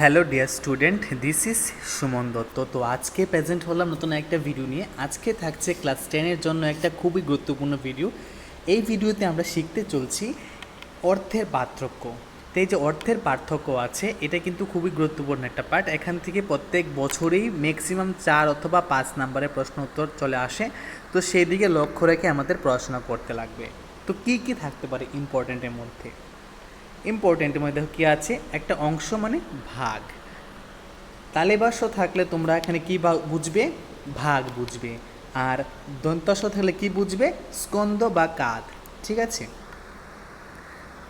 Hello dear student, this is Suman Dutta. তো আজকে present হলাম নতুন একটা ভিডিও নিয়ে। আজকে থাকছে ক্লাস টেনের জন্য একটা খুবই গুরুত্বপূর্ণ ভিডিও। এই ভিডিওতে আমরা শিখতে চলছি অর্থের পার্থক্য। তো এই যে অর্থের পার্থক্য আছে, এটা কিন্তু খুবই গুরুত্বপূর্ণ একটা পার্ট এখান থেকে প্রত্যেক বছরেই ম্যাক্সিমাম চার অথবা পাঁচ নাম্বারের প্রশ্ন উত্তর চলে আসে। তো সেই দিকে লক্ষ্য রেখে আমাদের পড়াশোনা করতে লাগবে। তো কী কী থাকতে পারে ইম্পর্ট্যান্টের মধ্যে? ইম্পর্টেন্টের মধ্যে কী আছে? একটা অংশ মানে ভাগ। তালেবাস থাকলে তোমরা এখানে কী বুঝবে? ভাগ বুঝবে। আর দন্তস থাকলে কি বুঝবে? স্কন্দ বা কাঁধ ঠিক আছে?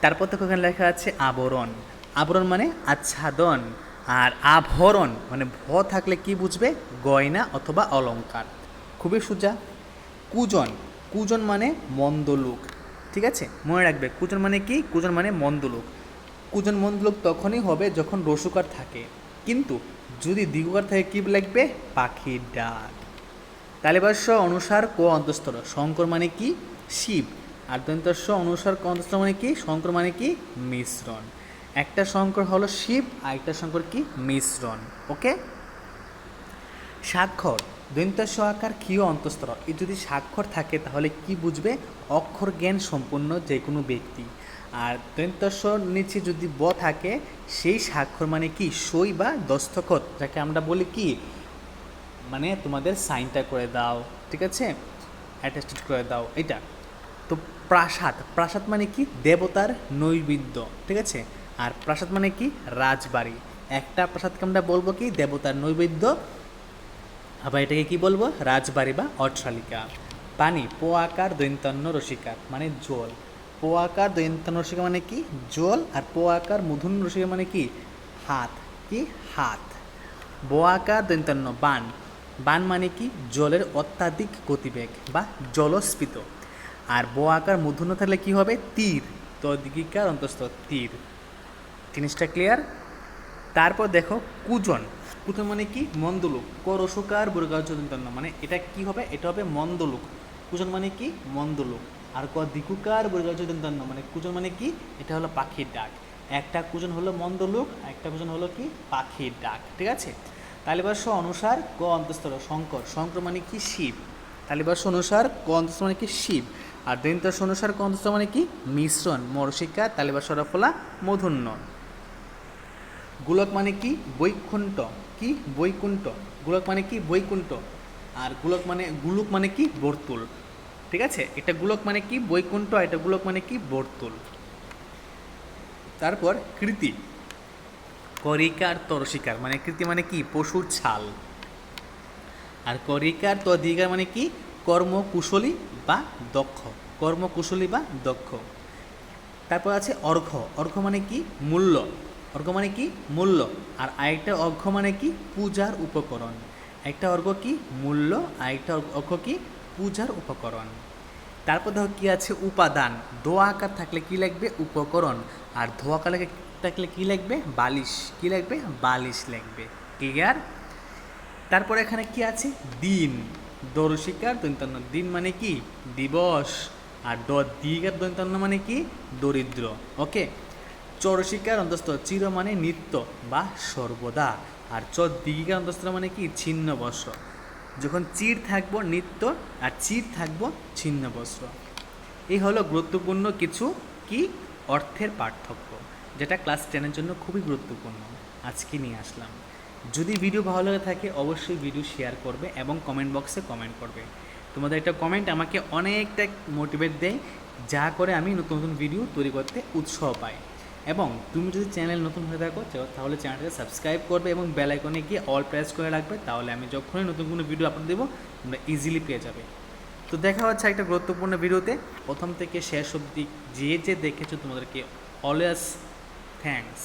তারপর তো ওখানে লেখা আছে আবরণ। আবরণ মানে আচ্ছাদন। আর আভরণ মানে ভ থাকলে কি বুঝবে? গয়না অথবা অলংকার। খুবই সোজা। কুজন। কুজন মানে মন্দ লোক। ঠিক আছে? মনে রাখবে, কুজন মানে কি? কুজন মানে মন্দ লোক। কুজন মন্দ লোক তখনই হবে যখন রসুকার থাকে। কিন্তু যদি দীর্ঘকার থাকে, কী লাগবে? পাখির ডাক। তালিবাস্য অনুসার, ক অন্তস্তর শঙ্কর মানে কি? শিব। আর দন্তস্য অনুসার, ক অন্তস্তর মানে কি? শঙ্কর মানে কি? মিশ্রণ। একটা শঙ্কর হলো শিব, আর একটা শঙ্কর কি? মিশ্রণ। ওকে? স্বাক্ষর দৈন্তস্য আকার ক্ষীয় অন্তস্তর এই যদি স্বাক্ষর থাকে, তাহলে কি বুঝবে? অক্ষর জ্ঞান সম্পন্ন যে কোনো ব্যক্তি। আর দৈন্তস্য নিচে যদি ব থাকে, সেই স্বাক্ষর মানে কি? সই বা দস্তখত, যাকে আমরা বলি কি? মানে তোমাদের সাইনটা করে দাও, ঠিক আছে? অ্যাটেস্টেড করে দাও এটা তো প্রাসাদ প্রাসাদ মানে কি? দেবতার নৈবেদ্য, ঠিক আছে? আর প্রাসাদ মানে কি? রাজবাড়ি। একটা প্রাসাদকে আমরা বলব কি? দেবতার নৈবেদ্য আবার এটাকে কি বলব? রাজবাড়ি বা অট্টালিকা। পানি পো আকার দৈন্তান্ন রসিকার মানে জল। পো আকার রসিকা মানে কি? জল। আর পো আকার মধুন রসিকা মানে কি? হাত। কি? হাত। বো আকার বান। বান মানে কি? জলের অত্যাধিক গতিবেগ বা জলস্ফীত। আর বো আকার থাকলে কি হবে? তীর। তদিকিকার অন্তস্থ তীর। জিনিসটা ক্লিয়ার তারপর দেখো, কুজন। কুজন মানে কি? মন্দলোক। করসকার বুর্গাচন্তন্য মানে এটা কি হবে? এটা হবে মন্দলোক। কুজন মানে কি? মন্দলোক। আর ক দিকুকার বুর্গাচন্তন্য মানে কুজন মানে কি? এটা হলো পাখির ডাক। একটা কুজন হলো মন্দলোক একটা কুজন হলো কি? পাখির ডাক। ঠিক আছে? তালিবাস্য অনুসার, ক অন্তস্তর শঙ্কর। শঙ্কর মানে কি? শিব। তালিবাস্য অনুসার, ক অন্তস্তর মানে কি? শিব। আর দৈন্তস্য অনুসার, ক অন্তস্তর মানে কি? মিশ্রণ মরশিকা তালিবাস্য রফলা মধুন্য গোলক মানে কি? বৈকুণ্ঠ। কি? বৈকুণ্ঠ। গোলক মানে কি? বৈকুণ্ঠ। আর গোলক মানে গুলক মানে কি? বর্তুল। ঠিক আছে? এটা গোলক মানে কি? বৈকুণ্ঠ এটা গোলক মানে কি? বর্তুল। তারপর কৃতি। করিকার তরশিকার মানে কৃতি মানে কি? পশুর ছাল। আর করিকার তদিকার মানে কি? কর্মকুশলী বা দক্ষ। কর্মকুশলী বা দক্ষ। তারপর আছে অর্ঘ অর্ঘ মানে কি? মূল্য। অর্ঘ মানে কি? মূল্য। আর আরেকটা অর্ঘ মানে কি? পূজার উপকরণ। একটা অর্ঘ কি? মূল্য। আরেকটা অর্ঘ কি? পূজার উপকরণ। তারপর দেখো কি আছে? উপাদান। দোয়া আকার থাকলে কি লাগবে? উপকরণ। আর ধোয়া আকার থাকলে কি লাগবে? বালিশ। কি লাগবে? বালিশ লাগবে। ক্লিয়ার তারপর এখানে কি আছে? দিন। দর্শিকার দৈন্তান্ন দিন মানে কি? দিবস। আর দ দিগার দৈন্তান্ন মানে কি? দরিদ্র। ওকে চরশিকার অন্তস্থ চির মানে নিত্য বা সর্বদা। আর চ দিগিকার অন্তস্থ মানে কি? ছিন্ন বস্ত্র। যখন চির থাকব নিত্য, আর চির থাকব ছিন্ন বস্ত্র। এই হলো গুরুত্বপূর্ণ কিছু কি? অর্থের পার্থক্য, যেটা ক্লাস টেনের জন্য খুবই গুরুত্বপূর্ণ। আজকে নিয়ে আসলাম। যদি ভিডিও ভালো লাগে থাকে, অবশ্যই ভিডিও শেয়ার করবে এবং কমেন্ট বক্সে কমেন্ট করবে। তোমাদের একটা কমেন্ট আমাকে অনেকটা মোটিভেট দেয়, যা করে আমি নতুন নতুন ভিডিও তৈরি করতে উৎসাহ পাই। এবং তুমি যদি চ্যানেল নতুন হয়ে থাকো তাহলে চ্যানেলটাকে সাবস্ক্রাইব করবে এবং বেল আইকনে গিয়ে অল প্রেস করে রাখবে, তাহলে আমি যখনই নতুন কোনো ভিডিও আপলোড দেবো, তোমরা ইজিলি পেয়ে যাবে। তো দেখা হচ্ছে একটা গুরুত্বপূর্ণ ভিডিওতে প্রথম থেকে শেষ অবধি যে যে দেখেছ, তোমাদেরকে অলওয়েজ থ্যাঙ্কস